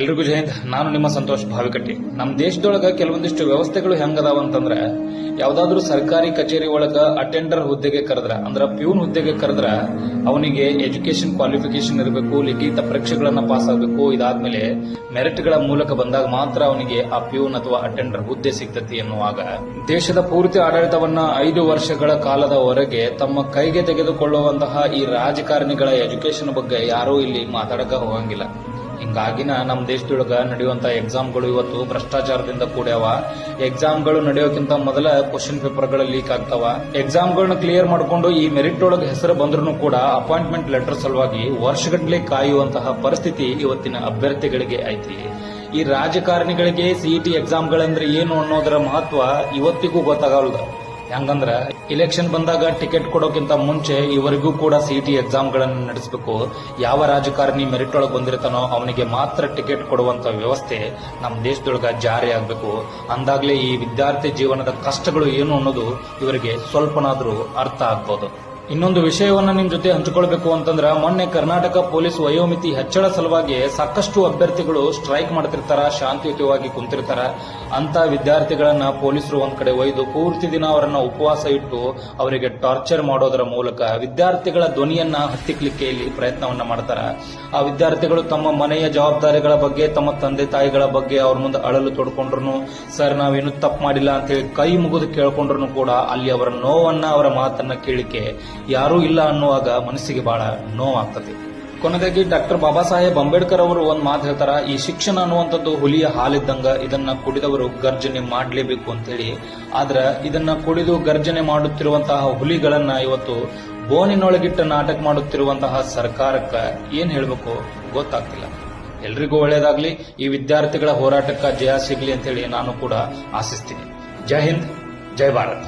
ಎಲ್ರಿಗೂ ಜಯಂತ್ ನಾನು ನಿಮ್ಮ ಸಂತೋಷ್ ಭಾವಿಕಟ್ಟಿ ನಮ್ಮ ದೇಶದೊಳಗ ಕೆಲವೊಂದಿಷ್ಟು ವ್ಯವಸ್ಥೆಗಳು ಹೆಂಗದಾವ ಅಂತಂದ್ರ ಯಾವ್ದಾದ್ರು ಸರ್ಕಾರಿ ಕಚೇರಿ ಒಳಗ ಅಟೆಂಡರ್ ಹುದ್ದೆಗೆ ಕರೆದ್ರ, ಅಂದ್ರ ಪ್ಯೂನ್ ಹುದ್ದೆಗೆ ಕರೆದ್ರ, ಅವನಿಗೆ ಎಜುಕೇಶನ್ ಕ್ವಾಲಿಫಿಕೇಶನ್ ಇರಬೇಕು, ಲಿಖಿತ ಪರೀಕ್ಷೆಗಳನ್ನ ಪಾಸ್ ಆಗಬೇಕು, ಇದಾದ್ಮೇಲೆ ಮೆರಿಟ್ಗಳ ಮೂಲಕ ಬಂದಾಗ ಮಾತ್ರ ಅವನಿಗೆ ಆ ಪ್ಯೂನ್ ಅಥವಾ ಅಟೆಂಡರ್ ಹುದ್ದೆ ಸಿಗ್ತತಿ ಎನ್ನುವಾಗ. ದೇಶದ ಪೂರ್ತಿ ಆಡಳಿತವನ್ನ ಐದು ವರ್ಷಗಳ ಕಾಲದವರೆಗೆ ತಮ್ಮ ಕೈಗೆ ತೆಗೆದುಕೊಳ್ಳುವಂತಹ ಈ ರಾಜಕಾರಣಿಗಳ ಎಜುಕೇಶನ್ ಬಗ್ಗೆ ಯಾರೂ ಇಲ್ಲಿ ಮಾತಾಡಕ ಹೋಗಂಗಿಲ್ಲ. ಹಿಂಗಾಗಿನ ನಮ್ಮ ದೇಶದೊಳಗ ನಡೆಯುವಂತ ಎಕ್ಸಾಮ್ಗಳು ಇವತ್ತು ಭ್ರಷ್ಟಾಚಾರದಿಂದ ಕೂಡ್ಯಾವ. ಎಕ್ಸಾಮ್ಗಳು ನಡೆಯೋಕ್ಕಿಂತ ಮೊದಲ ಕ್ವಶನ್ ಪೇಪರ್ಗಳು ಲೀಕ್ ಆಗ್ತಾವ. ಎಕ್ಸಾಮ್ಗಳನ್ನ ಕ್ಲಿಯರ್ ಮಾಡಿಕೊಂಡು ಈ ಮೆರಿಟ್ ಒಳಗೆ ಹೆಸರು ಬಂದ್ರೂ ಕೂಡ ಅಪಾಯಿಂಟ್ಮೆಂಟ್ ಲೆಟರ್ ಸಲುವಾಗಿ ವರ್ಷಗಟ್ಟಲೆ ಕಾಯುವಂತಹ ಪರಿಸ್ಥಿತಿ ಇವತ್ತಿನ ಅಭ್ಯರ್ಥಿಗಳಿಗೆ ಐತಿ. ಈ ರಾಜಕಾರಣಿಗಳಿಗೆ ಸಿಇಟಿ ಎಕ್ಸಾಮ್ಗಳಂದ್ರೆ ಏನು ಅನ್ನೋದರ ಮಹತ್ವ ಇವತ್ತಿಗೂ ಗೊತ್ತಾಗಲ್ಲ ಹೆಂಗಂದ್ರ ಇಲೆಕ್ಷನ್ ಬಂದಾಗ ಟಿಕೆಟ್ ಕೊಡೋಕ್ಕಿಂತ ಮುಂಚೆ ಇವರಿಗೂ ಕೂಡ ಸಿಇಟಿ ಎಕ್ಸಾಮ್ಗಳನ್ನು ನಡೆಸಬೇಕು. ಯಾವ ರಾಜಕಾರಣಿ ಮೆರಿಟ್ ಒಳಗೆ ಬಂದಿರ್ತಾನೋ ಅವನಿಗೆ ಮಾತ್ರ ಟಿಕೆಟ್ ಕೊಡುವಂತ ವ್ಯವಸ್ಥೆ ನಮ್ಮ ದೇಶದೊಳಗ ಜಾರಿ ಆಗಬೇಕು. ಅಂದಾಗಲೇ ಈ ವಿದ್ಯಾರ್ಥಿ ಜೀವನದ ಕಷ್ಟಗಳು ಏನು ಅನ್ನೋದು ಇವರಿಗೆ ಸ್ವಲ್ಪನಾದರೂ ಅರ್ಥ ಆಗ್ಬೋದು. ಇನ್ನೊಂದು ವಿಷಯವನ್ನು ನಿಮ್ಮ ಜೊತೆ ಹಂಚಿಕೊಳ್ಬೇಕು ಅಂತಂದ್ರೆ ಮೊನ್ನೆ ಕರ್ನಾಟಕ ಪೊಲೀಸ್ ವಯೋಮಿತಿ ಹೆಚ್ಚಳ ಸಲುವಾಗಿ ಸಾಕಷ್ಟು ಅಭ್ಯರ್ಥಿಗಳು ಸ್ಟ್ರೈಕ್ ಮಾಡ್ತಿರ್ತಾರ, ಶಾಂತಿಯುತವಾಗಿ ಕುಂತಿರ್ತಾರ. ಅಂತ ವಿದ್ಯಾರ್ಥಿಗಳನ್ನ ಪೊಲೀಸರು ಒಂದ್ ಕಡೆ ಒಯ್ದು ಪೂರ್ತಿ ದಿನ ಅವರನ್ನ ಉಪವಾಸ ಇಟ್ಟು ಅವರಿಗೆ ಟಾರ್ಚರ್ ಮಾಡೋದರ ಮೂಲಕ ವಿದ್ಯಾರ್ಥಿಗಳ ಧ್ವನಿಯನ್ನ ಹತ್ತಿಕ್ಲಿಕ್ಕೆ ಇಲ್ಲಿ ಪ್ರಯತ್ನವನ್ನ ಮಾಡ್ತಾರ. ಆ ವಿದ್ಯಾರ್ಥಿಗಳು ತಮ್ಮ ಮನೆಯ ಜವಾಬ್ದಾರಿಗಳ ಬಗ್ಗೆ, ತಮ್ಮ ತಂದೆ ತಾಯಿಗಳ ಬಗ್ಗೆ ಅವ್ರ ಮುಂದೆ ಅಳಲು ತೊಡ್ಕೊಂಡ್ರು ಸರ್, ನಾವೇನು ತಪ್ಪು ಮಾಡಿಲ್ಲ ಅಂತ ಹೇಳಿ ಕೈ ಮುಗಿದು ಕೇಳ್ಕೊಂಡ್ರು ಕೂಡ ಅಲ್ಲಿ ಅವರ ನೋವನ್ನ, ಅವರ ಮಾತನ್ನ ಕೇಳಿಕೆ ಯಾರೂ ಇಲ್ಲ ಅನ್ನುವಾಗ ಮನಸ್ಸಿಗೆ ಬಹಳ ನೋವಾಗ್ತದೆ. ಕೊನೆಗಾಗಿ ಡಾಕ್ಟರ್ ಬಾಬಾ ಸಾಹೇಬ್ ಅಂಬೇಡ್ಕರ್ ಅವರು ಒಂದ್ ಮಾತು ಹೇಳ್ತಾರ, ಈ ಶಿಕ್ಷಣ ಅನ್ನುವಂಥದ್ದು ಹುಲಿಯ ಹಾಲಿದ್ದಂಗ ಇದನ್ನ ಕುಡಿದವರು ಗರ್ಜನೆ ಮಾಡಲೇಬೇಕು ಅಂತ ಹೇಳಿ ಆದ್ರ ಇದನ್ನ ಕುಡಿದು ಗರ್ಜನೆ ಮಾಡುತ್ತಿರುವಂತಹ ಹುಲಿಗಳನ್ನ ಇವತ್ತು ಬೋನಿನೊಳಗಿಟ್ಟ ನಾಟಕ ಮಾಡುತ್ತಿರುವಂತಹ ಸರ್ಕಾರಕ್ಕ ಏನ್ ಹೇಳ್ಬೇಕು ಗೊತ್ತಾಗ್ತಿಲ್ಲ. ಎಲ್ರಿಗೂ ಒಳ್ಳೇದಾಗ್ಲಿ, ಈ ವಿದ್ಯಾರ್ಥಿಗಳ ಹೋರಾಟಕ್ಕ ಜಯ ಸಿಗ್ಲಿ ಅಂತ ಹೇಳಿ ನಾನು ಕೂಡ ಆಶಿಸ್ತೀನಿ. ಜೈ ಹಿಂದ್, ಜೈ ಭಾರತ್.